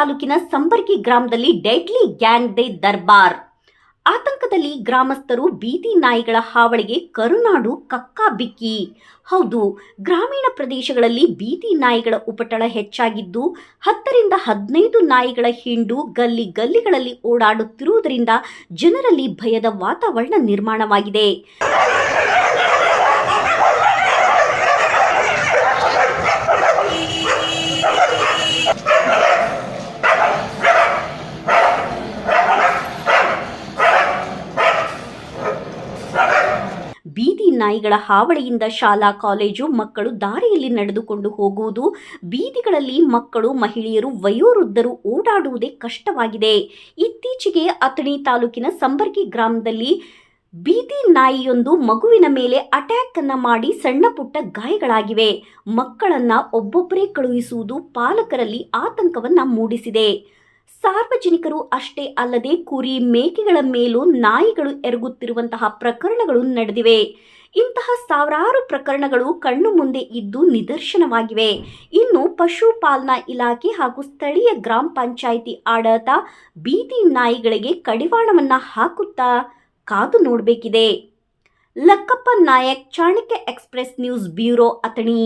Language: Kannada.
ತಾಲೂಕಿನ ಸಂಬರ್ಗಿ ಗ್ರಾಮದಲ್ಲಿ ಡೆಡ್ಲಿ ಗ್ಯಾಂಗ್ ದೇ ದರ್ಬಾರ್. ಆತಂಕದಲ್ಲಿ ಗ್ರಾಮಸ್ಥರು ಬೀದಿ ನಾಯಿಗಳ ಹಾವಳಿಗೆ ಕರುನಾಡು ಕಕ್ಕಾಬಿಕ್ಕಿ. ಹೌದು, ಗ್ರಾಮೀಣ ಪ್ರದೇಶಗಳಲ್ಲಿ ಬೀದಿ ನಾಯಿಗಳ ಉಪಟಳ ಹೆಚ್ಚಾಗಿದ್ದು, ಹತ್ತರಿಂದ ಹದಿನೈದು ನಾಯಿಗಳ ಹಿಂಡು ಗಲ್ಲಿ ಗಲ್ಲಿಗಳಲ್ಲಿ ಓಡಾಡುತ್ತಿರುವುದರಿಂದ ಜನರಲ್ಲಿ ಭಯದ ವಾತಾವರಣ ನಿರ್ಮಾಣವಾಗಿದೆ ಬೀದಿ ನಾಯಿಗಳ ಹಾವಳಿಯಿಂದ ಶಾಲಾ, ಕಾಲೇಜು ಮಕ್ಕಳು ದಾರಿಯಲ್ಲಿ ನಡೆದುಕೊಂಡು ಹೋಗುವುದು, ಬೀದಿಗಳಲ್ಲಿ ಮಕ್ಕಳು, ಮಹಿಳೆಯರು, ವಯೋವೃದ್ಧರು ಓಡಾಡುವುದೇ ಕಷ್ಟವಾಗಿದೆ. ಇತ್ತೀಚೆಗೆ ಅಥಣಿ ತಾಲೂಕಿನ ಸಂಬರ್ಗಿ ಗ್ರಾಮದಲ್ಲಿ ಬೀದಿ ನಾಯಿಯೊಂದು ಮಗುವಿನ ಮೇಲೆ ಅಟ್ಯಾಕ್ ಅನ್ನ ಮಾಡಿ ಸಣ್ಣ ಪುಟ್ಟ ಗಾಯಗಳಾಗಿವೆ. ಮಕ್ಕಳನ್ನ ಒಬ್ಬೊಬ್ಬರೇ ಕಳುಹಿಸುವುದು ಪಾಲಕರಲ್ಲಿ ಆತಂಕವನ್ನ ಮೂಡಿಸಿದೆ. ಸಾರ್ವಜನಿಕರು ಅಷ್ಟೇ ಅಲ್ಲದೆ ಕುರಿ ಮೇಕೆಗಳ ಮೇಲೂ ನಾಯಿಗಳು ಎರಗುತ್ತಿರುವಂತಹ ಪ್ರಕರಣಗಳು ನಡೆದಿವೆ. ಇಂತಹ ಸಾವಿರಾರು ಪ್ರಕರಣಗಳು ಕಣ್ಣು ಮುಂದೆ ಇದ್ದು ನಿದರ್ಶನವಾಗಿವೆ. ಇನ್ನು ಪಶುಪಾಲನಾ ಇಲಾಖೆ ಹಾಗೂ ಸ್ಥಳೀಯ ಗ್ರಾಮ ಪಂಚಾಯಿತಿ ಆಡಳಿತ ಬೀದಿ ನಾಯಿಗಳಿಗೆ ಕಡಿವಾಣವನ್ನು ಹಾಕುತ್ತಾ ಕಾದು ನೋಡಬೇಕಿದೆ. Lakkappa Nayak, Chanakya express news bureau Athani.